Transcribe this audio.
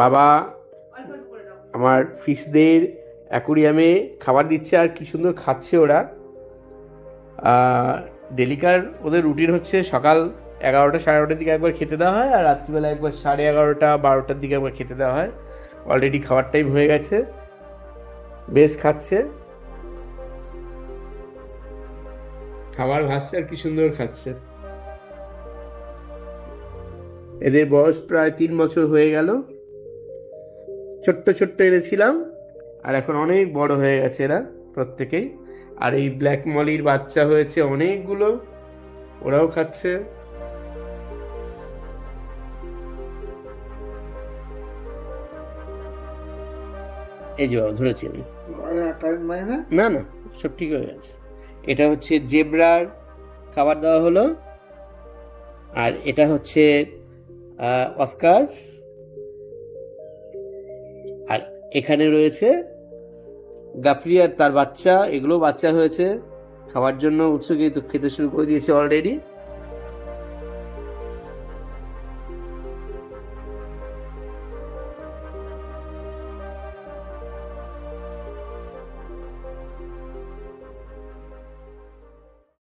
বাবা আমার ফিশদের অ্যাকুরিয়ামে খাবার দিচ্ছে আর কি সুন্দর খাচ্ছে ওরা। ডেলিকার ওদের রুটিন হচ্ছে সকাল এগারোটা সাড়ে এগারোটার দিকে একবার খেতে দেওয়া হয় আর রাত্রিবেলা একবার সাড়ে এগারোটা বারোটার দিকে একবার খেতে দেওয়া হয়। অলরেডি খাবার টাইম হয়ে গেছে। বেশ খাচ্ছে। খাবার ভাসছে আর কি সুন্দর খাচ্ছে। এদের বয়স প্রায় তিন বছর হয়ে গেল। ছোট্ট ছোট্ট এনেছিলাম আর এখন অনেক বড় হয়ে গেছে এরা প্রত্যেকেই। আর এই ব্ল্যাক মলির বাচ্চা হয়েছে অনেকগুলো ওরাও খাচ্ছে। এই যে বাবা, ধরেছি আমি। না না না সব ঠিক হয়ে গেছে। এটা হচ্ছে জেব্রার খাবার দেওয়া হলো আর এটা হচ্ছে অস্কার। আর এখানে রয়েছে গাফরি আর তার বাচ্চা এগুলো বাচ্চা হয়েছে, খাওয়ার জন্য উৎসুক খেতে শুরু করে দিয়েছে অলরেডি